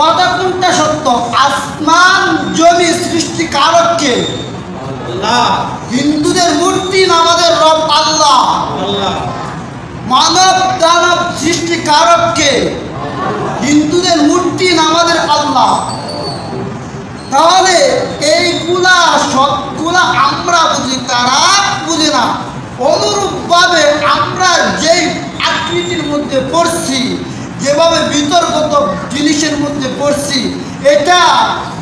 কথা কোনটা সত্য? আসমান, জমি সৃষ্টি কারককে? হিন্দুদের মূর্তি আমাদের রব? আল্লাহ। মানব দানব সৃষ্টি কারককে? হিন্দুদের মূর্তি আমাদের আল্লাহ? তাহলে এইগুলা সবগুলা আমরা বুঝি, তারা বুঝি না। অনুরূপভাবে আমরা যেই আকৃতির মধ্যে পড়ছি, যেভাবে বিতর্কত জিনিসের মধ্যে পড়ছি এটা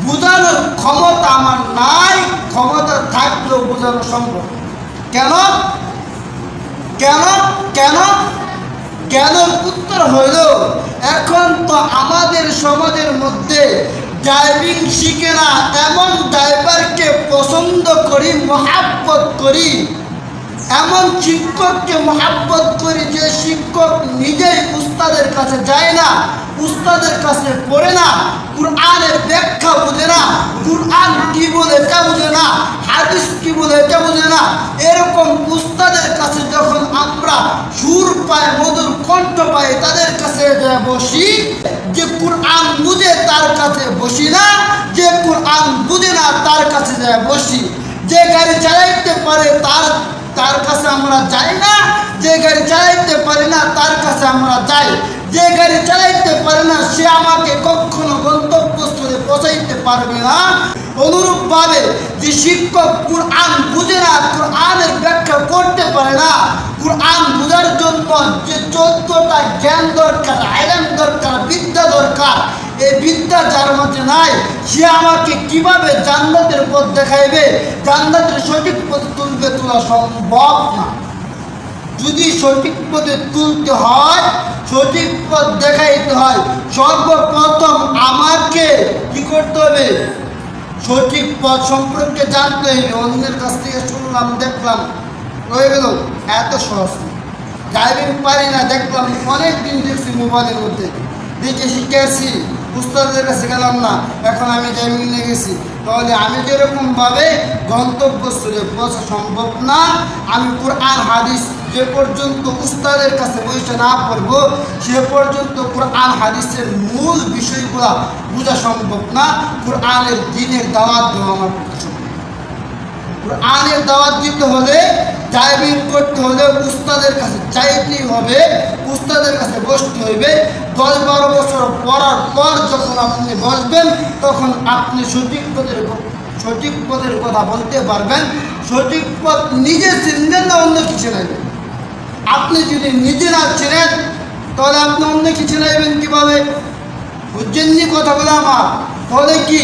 বোঝানোর ক্ষমতা আমার নাই, ক্ষমতা থাকলেও বোঝানো সম্ভব। কেন? কেন? কেন? কেন উত্তর হইল এখন তো আমাদের সমাজের মধ্যে ড্রাইভিং শিখে না, এমন ড্রাইভারকে পছন্দ করি, মহাব্বত করি এমন শিক্ষককে মহাব্বত করি যে শিক্ষক নিজেই উস্তাদের কাছে যায় না, উস্তাদের কাছে পড়ে না, কুরআনের ব্যাখ্যা বোঝে না, কুরআন কি বলে এটা বোঝে না, হাদিস কি বলে এটা বোঝে না। এরকম উস্তাদের কাছে যখন আমরা সুর পাই মধুর কণ্ঠ পাই তাদের কাছে বসি, যে কুরআন বুঝে তার কাছে বসি না, যে কুরআন বুঝে না তার কাছে যায় বসি। যে গাড়ি চালাইতে পারে তার তার কাছে আমরা যাই না, যে গাড়ি চালাইতে পারি না, তার কাছে আমরা যাই। যে গাড়ি চালাইতে পারে না, সে আমাকে কখনো গন্তব্যস্থলে পৌঁছাইতে পারবে না। অনুরূপভাবে যে শিক্ষক কোরআন বুঝে না, কোরআনের ব্যাখ্যা করতে পারে না, কোরআন বোঝার জন্য যে চোদ্দটা জ্ঞান দরকার এই বিদ্যা যার মাঝে নাই, সে আমাকে কীভাবে জান্নাতের পথ দেখাইবে? জান্নাতের সঠিক পথ তুলবে তোলা সম্ভব না। যদি সঠিক পথে তুলতে হয়, সঠিক পথ দেখাইতে হয়, সর্বপ্রথম আমাকে কি করতে হবে? সঠিক পথ সম্পর্কে জানতে হবে অন্যের কাছ থেকে শুনলাম, দেখলাম, রয়ে গেল। এত সহজ। ড্রাইভিং পারি না, দেখলাম অনেক দিন দেখছি মোবাইলের মধ্যে। দেখে শিখে আসছি উস্তাদের কাছে গেলাম না, এখন আমি ড্রাইভিং নিয়ে গেছি। তাহলে আমি যেরকমভাবে গন্তব্যস্থলে পৌঁছা সম্ভব না। আমি কোরআন, হাদিস যে পর্যন্ত উস্তাদের কাছে বসে না পড়ব, সে পর্যন্ত কোরআন, হাদিসের মূল বিষয়গুলা বোঝা সম্ভব না। কোরআনের দিনের দাওয়াত দেওয়া আমার পক্ষে সম্ভব কোরআনের দাওয়াত দিতে হলে ড্রাইভিং করতে হলে উস্তাদের কাছে চাইতেই হবে, উস্তাদের কাছে বসতে হইবে। দশ বারো বছর পড়ার পর যখন আপনি বসবেন, তখন আপনি সঠিক পদের সঠিক পদের কথা বলতে পারবেন। সঠিক পথ নিজে চিনবেন না অন্য কিছু নেবেন আপনি যদি নিজে না চেনেন, তাহলে আপনি অন্য কিছু নেবেন কীভাবে? বুঝছেননি কথাগুলো আমার। তাহলে কি?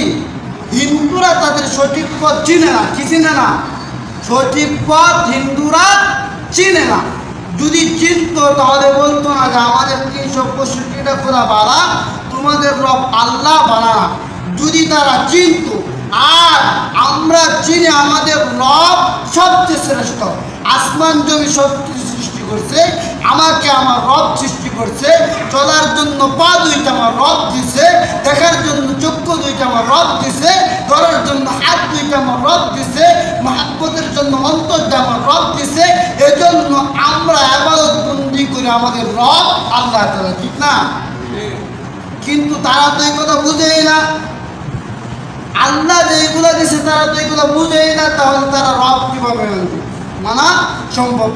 হিন্দুরা তাদের সঠিক পথ চিনে না, কি চিনে না? সঠিক পথ হিন্দুরা চিনে না। যদি চিনতো, তাহলে বলতো না যে আমাদের তিনশো পঁয়ষট্টিটা খোদা বাড়া, তোমাদের রব আল্লাহ বানা যদি তারা চিনত, আর আমরা চিনি আমাদের রব সবচেয়ে শ্রেষ্ঠ। আসমান জমি সব কিছু সৃষ্টি করছে, আমাকে আমার রব সৃষ্টি করছে, চলার জন্য পা দুইটা আমার রব দিছে, দেখার জন্য চক্ষু দুইটা আমার রব দিছে, ধরার জন্য হাত দুইটা আমার রব দিছে মহাব্বতের জন্য অন্তর যেমন রব দিছে, এজন্য আমরা আবাদত বন্দি করে আমাদের রব আল্লাহ ঠিক না? কিন্তু তারা তো এই কথা বুঝেই না। আল্লাহ যেগুলো দিছে, তারা তো এগুলো বুঝেই না, তাহলে তারা রব কীভাবে মানা সম্ভব।